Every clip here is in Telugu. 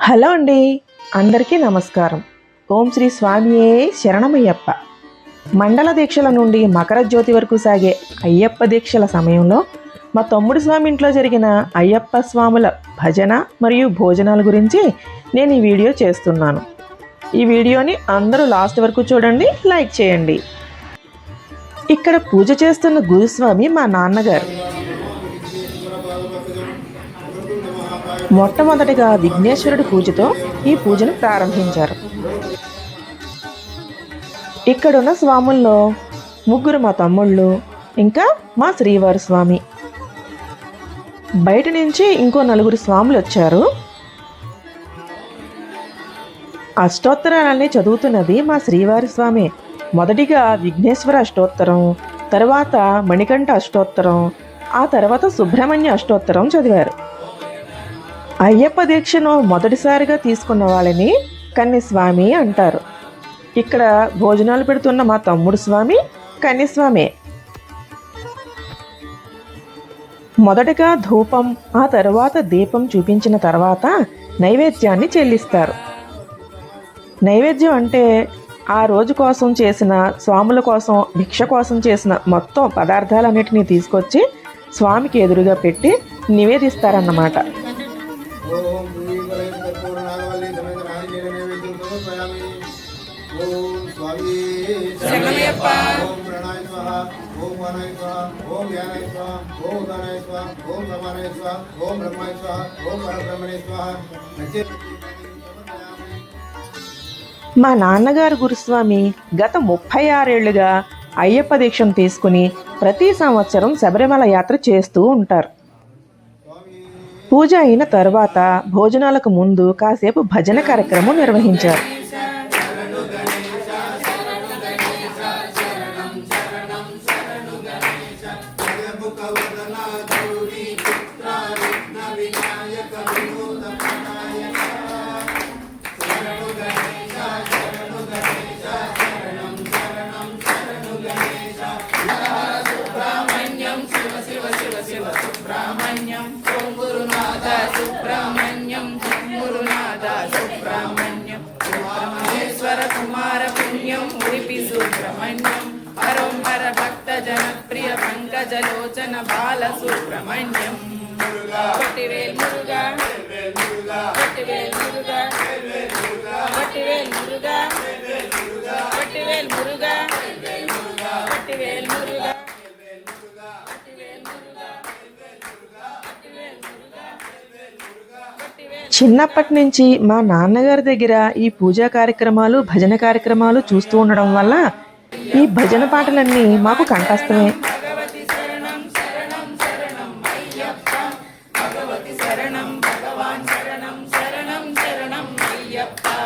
హలో అండి అందరికీ నమస్కారం. ఓం శ్రీ స్వామియే శరణమయ్యప్ప. మండల దీక్షల నుండి మకర జ్యోతి వరకు సాగే అయ్యప్ప దీక్షల సమయంలో మా తమ్ముడు స్వామి ఇంట్లో జరిగిన అయ్యప్ప స్వాముల భజన మరియు భోజనాల గురించి నేను ఈ వీడియో చేస్తున్నాను. ఈ వీడియోని అందరూ లాస్ట్ వరకు చూడండి లైక్ చేయండి. ఇక్కడ పూజ చేస్తున్న గురుస్వామి మా నాన్నగారు. మొట్టమొదటిగా విఘ్నేశ్వరుడి పూజతో ఈ పూజను ప్రారంభించారు. ఇక్కడున్న స్వాముల్లో ముగ్గురు మా తమ్ముళ్ళు ఇంకా మా శ్రీవారి స్వామి. బయట నుంచి ఇంకో నలుగురు స్వాములు వచ్చారు. అష్టోత్తరాలన్నీ చదువుతున్నది మా శ్రీవారి స్వామి. మొదటిగా విఘ్నేశ్వర అష్టోత్తరం తర్వాత మణికంఠ అష్టోత్తరం ఆ తర్వాత సుబ్రహ్మణ్య అష్టోత్తరం చదివారు. అయ్యప్ప దీక్షను మొదటిసారిగా తీసుకున్న వాళ్ళని కన్నిస్వామి అంటారు. ఇక్కడ భోజనాలు పెడుతున్న మా తమ్ముడు స్వామి కన్నిస్వామి. మొదటగా ధూపం ఆ తర్వాత దీపం చూపించిన తర్వాత నైవేద్యాన్ని చెల్లిస్తారు. నైవేద్యం అంటే ఆ రోజు కోసం చేసిన స్వాముల కోసం భిక్ష కోసం చేసిన మొత్తం పదార్థాలన్నిటినీ తీసుకొచ్చి స్వామికి ఎదురుగా పెట్టి నివేదిస్తారన్నమాట. ఓం శ్రీవలయ కర్పూర నాగవల్లి సమేత నారికేళ నైవేద్యం సమర్పయామి ఓం స్వామి శరణమయ్యప్ప. ఓం ప్రణాయ స్వాహ ఓం వనాయ స్వాహ ఓం జ్ఞానాయ స్వాహ ఓం ఉదానాయ స్వాహ ఓం సమానాయ స్వాహ ఓం బ్రహ్మాయ స్వాహ ఓం పరబ్రహ్మణే స్వాహ నచ్చేత సమర్పయామి మా నాన్నగారు గురుస్వామి గత ముప్పై ఆరేళ్ళుగా అయ్యప్ప దీక్షను తీసుకుని ప్రతి సంవత్సరం శబరిమల యాత్ర చేస్తూ ఉంటారు. పూజ అయిన తర్వాత భోజనాలకు ముందు కాసేపు భజన కార్యక్రమం నిర్వహించారు. వెంకటజలోచన బాల సుబ్రహ్మణ్యం కొట్టివేల్ మురుగా కొట్టివేల్ మురుగా కొట్టివేల్ మురుగా కొట్టివేల్ మురుగా కొట్టివేల్ మురుగా చిన్నప్పటి నుంచి మా నాన్నగారి దగ్గర ఈ పూజా కార్యక్రమాలు భజన కార్యక్రమాలు చూస్తూ ఉండడం వల్ల ఈ భజన పాటలన్నీ మాకు కంఠస్థమే.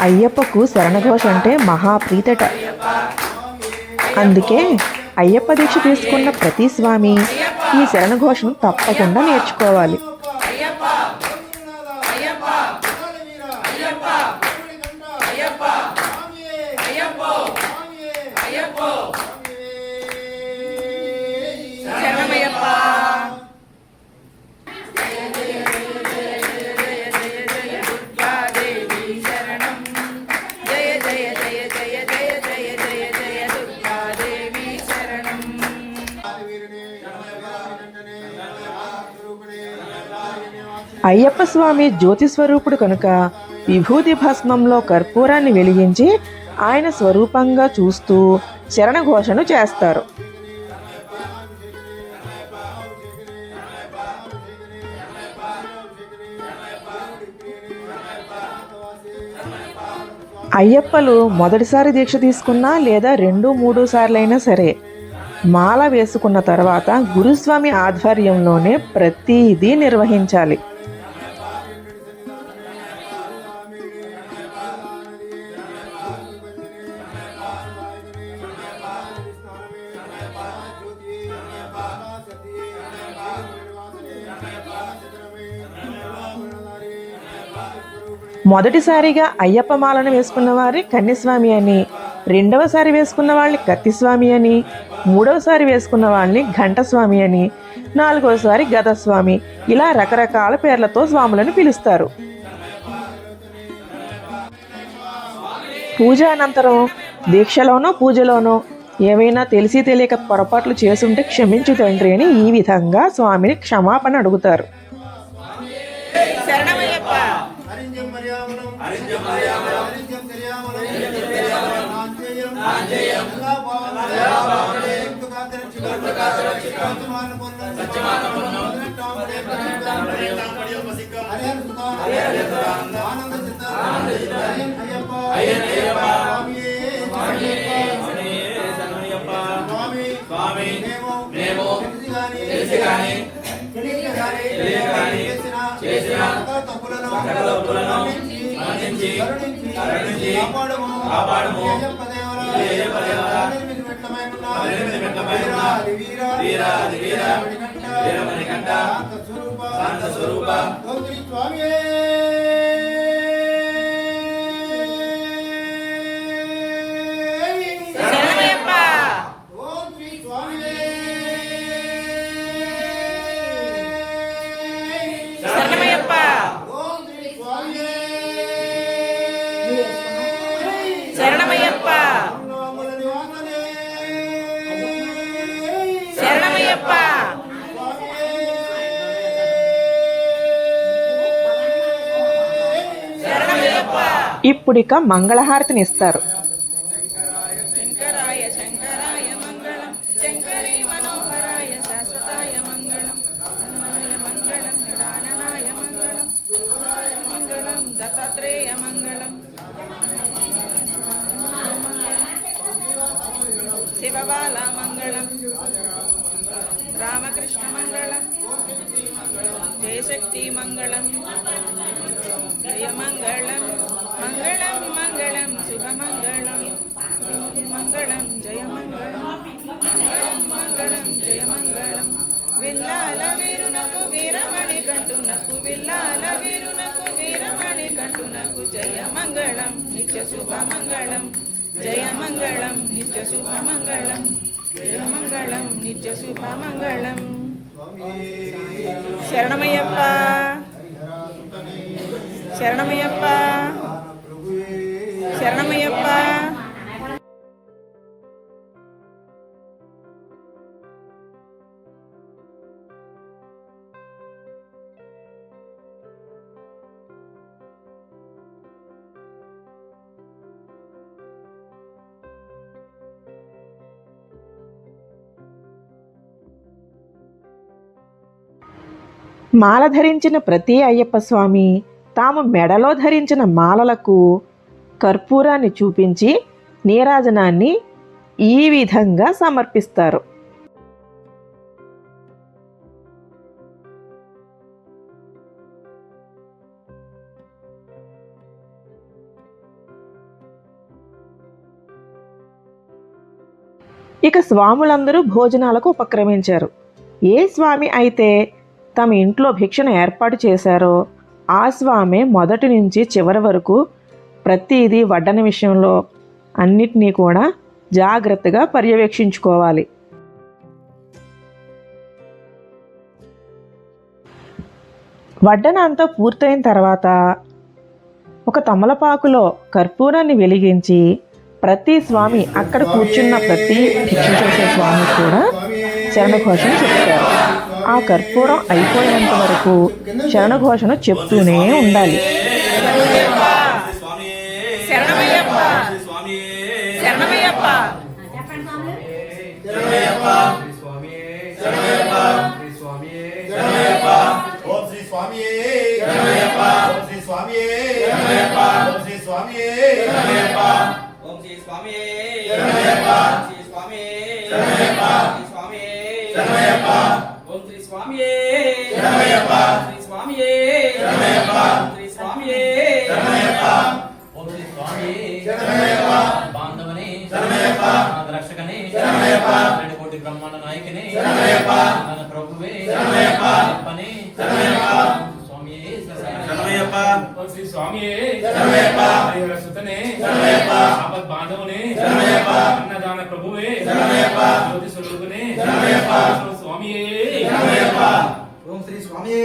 అయ్యప్పకు శరణఘోష అంటే మహాప్రీతట. అందుకే అయ్యప్ప దీక్ష తీసుకున్న ప్రతి స్వామి ఈ శరణఘోషను తప్పకుండా నేర్చుకోవాలి. అయ్యప్ప స్వామి జ్యోతి స్వరూపుడు కనుక విభూతి భస్మంలో కర్పూరాన్ని వెలిగించి ఆయన స్వరూపంగా చూస్తూ శరణఘోషను చేస్తారు. అయ్యప్పలు మొదటిసారి దీక్ష తీసుకున్నా లేదా రెండు మూడు సార్లైనా సరే మాల వేసుకున్న తర్వాత గురుస్వామి ఆధ్వర్యంలోనే ప్రతిదీ నిర్వహించాలి. మొదటిసారిగా అయ్యప్ప మాలను వేసుకున్న వారి కన్యస్వామి అని రెండవసారి వేసుకున్న వాళ్ళని కత్తిస్వామి అని మూడవసారి వేసుకున్న వాళ్ళని ఘంటస్వామి అని నాలుగవసారి గదస్వామి. ఇలా రకరకాల పేర్లతో స్వాములను పిలుస్తారు. పూజ అనంతరం దీక్షలోనో పూజలోనో ఏవైనా తెలిసి తెలియక పొరపాట్లు చేసుంటే క్షమించు తండ్రి అని ఈ విధంగా స్వామిని క్షమాపణ అడుగుతారు. చేసిన చేసిన సకల తప్పులను సకల తప్పులను మన్నించి కరుణించి కాపాడుము. కాపాడుము. అయ్యప్ప దేవరా ఎనిమిది మెట్లమై ఇప్పుడిక మంగళం ఇస్తారు. మంగళం. రామకృష్ణ మంగళం. జయశక్తి మంగళం. జయమంగళం మంగళం మంగళం శుభమంగళం. మంగళం జయ మంగళం మంగళం మంగళం జయ మంగళం విల్లాల వీరునకు వీరమణి కంటునకు విల్లాల వీరునకు వీరమణి కంటునకు జయ మంగళం నిత్య శుభమంగళం. జయ మంగళం నిత్య శుభమంగళం. జయ మంగళం నిత్య శుభమంగళం. శరణమయ్యప్ప. శరణమయ్యప్ప. శరణమయ్యప్ప. మాల ధరించిన ప్రతి అయ్యప్ప స్వామి తాము మెడలో ధరించిన మాలలకు కర్పూరాన్ని చూపించి నీరాజనాన్ని ఈ విధంగా సమర్పిస్తారు. ఇక స్వాములందరూ భోజనాలకు ఉపక్రమించారు. ఏ స్వామి అయితే తమ ఇంట్లో భిక్షను ఏర్పాటు చేశారో ఆ స్వామి మొదటి నుంచి చివరి వరకు ప్రతిదీ వడ్డన విషయంలో అన్నిటినీ కూడా జాగ్రత్తగా పర్యవేక్షించుకోవాలి. వడ్డన అంతా పూర్తయిన తర్వాత ఒక తమలపాకులో కర్పూరాన్ని వెలిగించి ప్రతి స్వామి అక్కడ కూర్చున్న ప్రతి భిక్షు చేసే స్వామి కూడా శరణఘోషణ చెప్తారు. ఆ కర్పూరం అయిపోయేంత వరకు శరణఘోషణ చెప్తూనే ఉండాలి. ఓం శ్రీ హరిహర సుతనే. ఆపద్ బాంధవునే అన్నదాన ప్రభువే. జ్యోతి స్వరూపునే స్వామియే. ఓం శ్రీ స్వామియే.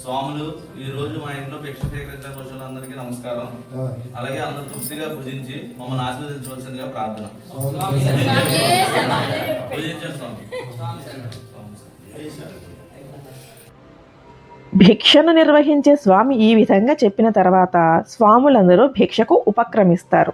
స్వాములు ఈ రోజు మా ఇంట్లో భిక్ష స్వీకరించడానికి వచ్చిన అందరికీ నమస్కారం అలాగే అందరూ తృప్తిగా పూజించి మమ్మల్ని ఆశీర్వదించవలసిందిగా ప్రార్థన. పూజించండి స్వామి. భిక్షను నిర్వహించే స్వామి ఈ విధంగా చెప్పిన తర్వాత స్వాములందరూ భిక్షకు ఉపక్రమిస్తారు.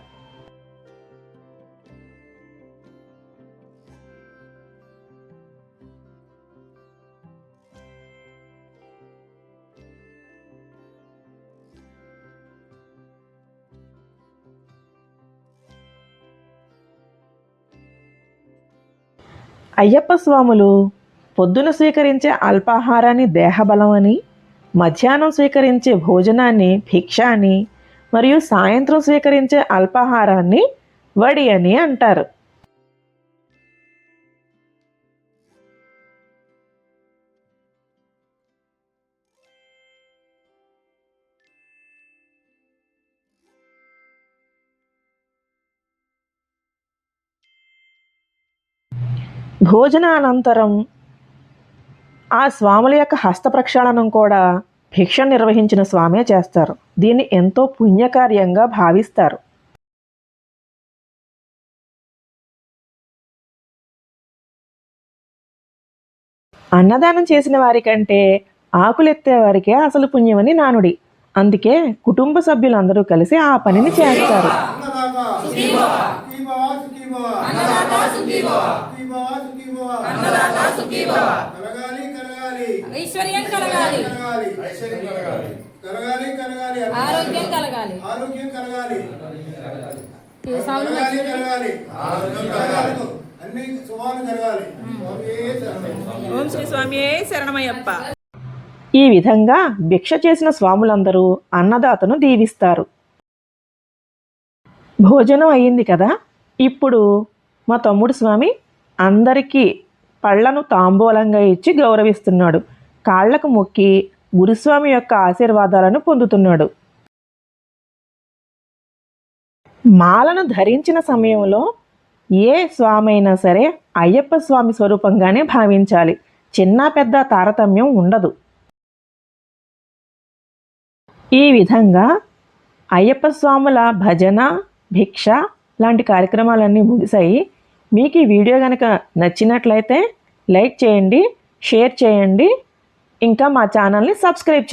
అయ్యప్ప స్వాములు పొద్దున స్వీకరించే అల్పాహారాన్ని దేహబలమని మధ్యాహ్నం స్వీకరించే భోజనాన్ని భిక్ష అని మరియు సాయంత్రం స్వీకరించే అల్పాహారాన్ని వడి అని అంటారు. భోజనానంతరం ఆ స్వాముల యొక్క హస్త ప్రక్షాళనం కూడా భిక్ష నిర్వహించిన స్వామే చేస్తారు. దీన్ని ఎంతో పుణ్యకార్యంగా భావిస్తారు. అన్నదానం చేసిన వారికంటే ఆకులెత్తే వారికే అసలు పుణ్యమని నానుడి. అందుకే కుటుంబ సభ్యులందరూ కలిసి ఆ పనిని చేస్తారు. అన్నదాత సుఖీ భవ. సుఖీ భవ అన్నదాత సుఖీ భవ సుఖీ భవ సుఖీ భవ అన్నదాత సుఖీ భవ కలగాలి కలగాలి. ఐశ్వర్యం కలగాలి. కలగాలి. ఐశ్వర్యం కలగాలి. కలగాలి కలగాలి. ఆరోగ్యం కలగాలి. ఆరోగ్యం కలగాలి. ఈ సౌండ్ కలగాలి కలగాలి. ఆరోగ్యం కలగాలి. అన్ని శుభాలు కలగాలి. స్వామియే శరణం. ఓం శ్రీ స్వామియే శరణమయ్యప్ప. ఈ విధంగా భిక్ష చేసిన స్వాములందరూ అన్నదాతను దీవిస్తారు. భోజనం అయ్యింది కదా? ఇప్పుడు మా తమ్ముడు స్వామి అందరికీ పళ్ళను తాంబూలంగా ఇచ్చి గౌరవిస్తున్నాడు. కాళ్ళకు మొక్కి గురుస్వామి యొక్క ఆశీర్వాదాలను పొందుతున్నాడు. మాలను ధరించిన సమయంలో ఏ స్వామి అయినా సరే అయ్యప్ప స్వామి స్వరూపంగానే భావించాలి. చిన్న పెద్ద తారతమ్యం ఉండదు. ఈ విధంగా అయ్యప్ప స్వాముల భజన భిక్ష లాంటి కార్యక్రమాలన్నీ ముగిశాయి. మీకు ఈ వీడియో కనుక నచ్చినట్లయితే లైక్ చేయండి షేర్ చేయండి. ఇంకా మా ఛానల్ని సబ్స్క్రైబ్ చేయండి.